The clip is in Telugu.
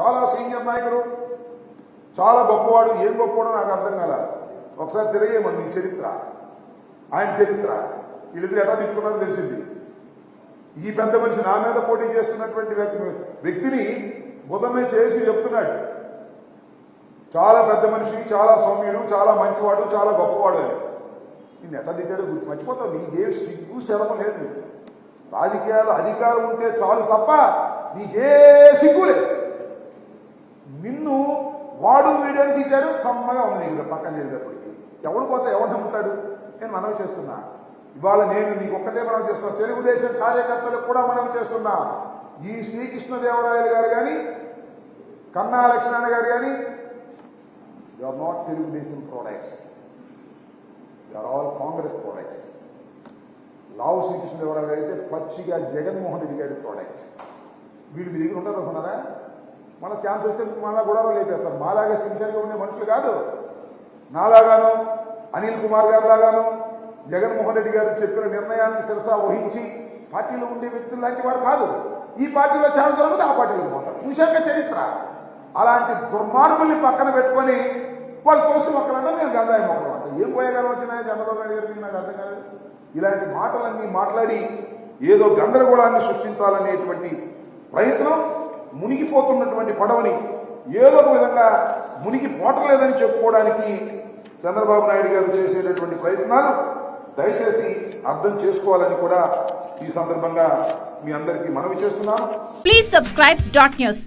చాలా సీనియర్ నాయకుడు చాలా గొప్పవాడు. ఏం గొప్పవాడో నాకు అర్థం కాల. ఒకసారి తిరిగేమని నీ చరిత్ర. ఆయన చరిత్ర. వీళ్ళిద్దరు ఎట్లా తిట్టుకున్నారో తెలిసింది. ఈ పెద్ద మనిషి నా మీద పోటీ చేస్తున్నటువంటి వ్యక్తి- వ్యక్తిని బుధమే చేసి చెప్తున్నాడు. చాలా పెద్ద మనిషి చాలా సౌమ్యుడు చాలా మంచివాడు చాలా గొప్పవాడు అని. నేను ఎట్లా తిట్టాడో గుర్తు మర్చిపోతావు. నీకే సిగ్గు శరమ లేదు రాజకీయాలు అధికారం ఉంటే చాలు తప్ప నీకే సిగ్గు లేదు నిన్ను వాడు వీడని తిట్టాడు సమ్మగా ఉంది నీకు పక్కన వెళ్ళేటప్పటికి ఎవడు పోతే ఎవడు నమ్ముతాడు? నేను మనవి చేస్తున్నా. ఇవాళ నేను నీకు ఒక్కటే మనవి చేస్తున్నా. తెలుగుదేశం కార్యకర్తలకు కూడా మనవి చేస్తున్నా. ఈ శ్రీకృష్ణదేవరాయలు గారు కానీ కన్నా లక్ష్మణ గారు కానీ you are not Telugu Desam products they are all Congress products Lavu Srikrishnadevarayalu అయితే పచ్చిగా జగన్మోహన్ రెడ్డి గారి ప్రోడక్ట్ వీళ్ళు మీ దగ్గర ఉండరు అనుకున్నారా మన ఛాన్స్ వస్తే మళ్ళా గొడవ లేపేస్తారు మాలాగా సిన్సియర్గా ఉండే మనుషులు కాదు. నాలాగాను అనిల్ కుమార్ గారు లాగాను జగన్మోహన్ రెడ్డి గారు చెప్పిన నిర్ణయాన్ని శిరసా వహించి పార్టీలో ఉండే వ్యక్తులు లాంటి వారు కాదు. ఈ పార్టీలో చాలా దొరికితే ఆ పార్టీలోకి పోతారు. చూశాక చరిత్ర. అలాంటి దుర్మార్గుల్ని పక్కన పెట్టుకొని వాళ్ళు తులసి మొక్కలంటే మేము గంధాయి మొక్కలు అంట ఏం పోయేగారు వచ్చినాయి చంద్రబాబు నాయుడు గారికి? నాకు అర్థం కాదు ఇలాంటి మాటలన్నీ మాట్లాడి ఏదో గందరగోళాన్ని సృష్టించాలనేటువంటి ప్రయత్నం మునిగిపోతున్నటువంటి పడవని ఏదో ఒక విధంగా మునిగి పోటలేదని చెప్పుకోవడానికి చంద్రబాబు నాయుడు గారు చేసేటటువంటి ప్రయత్నాలు దయచేసి అర్థం చేసుకోవాలని కూడా ఈ సందర్భంగా మీ అందరికీ మనవి చేస్తున్నాను. Please subscribe dot news